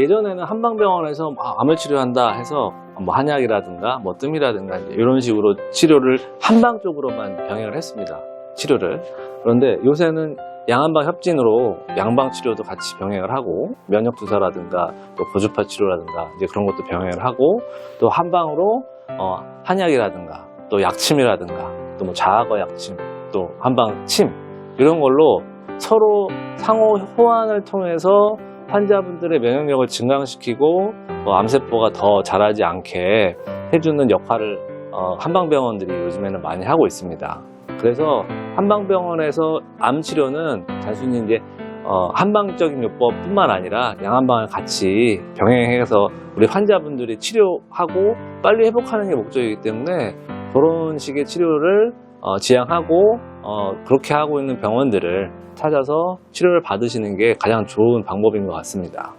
예전에는 한방병원에서 아, 암을 치료한다 해서 뭐 한약이라든가 뭐 뜸이라든가 이런 식으로 치료를 한방 쪽으로만 병행을 했습니다. 치료를. 그런데 요새는 양한방 협진으로 양방 치료도 같이 병행을 하고 면역 주사라든가 또 고주파 치료라든가 이제 그런 것도 병행을 하고 또 한방으로 어, 한약이라든가 또 약침이라든가 또 뭐 자아거 약침 또 한방 침 이런 걸로 서로 상호 호환을 통해서 환자분들의 면역력을 증강시키고 어, 암세포가 더 자라지 않게 해주는 역할을 어, 한방병원들이 요즘에는 많이 하고 있습니다. 그래서 한방병원에서 암 치료는 단순히 이제 어, 한방적인 요법뿐만 아니라 양한방을 같이 병행해서 우리 환자분들이 치료하고 빨리 회복하는 게 목적이기 때문에 그런 식의 치료를 어, 지향하고 어, 그렇게 하고 있는 병원들을 찾아서 치료를 받으시는 게 가장 좋은 방법인 것 같습니다.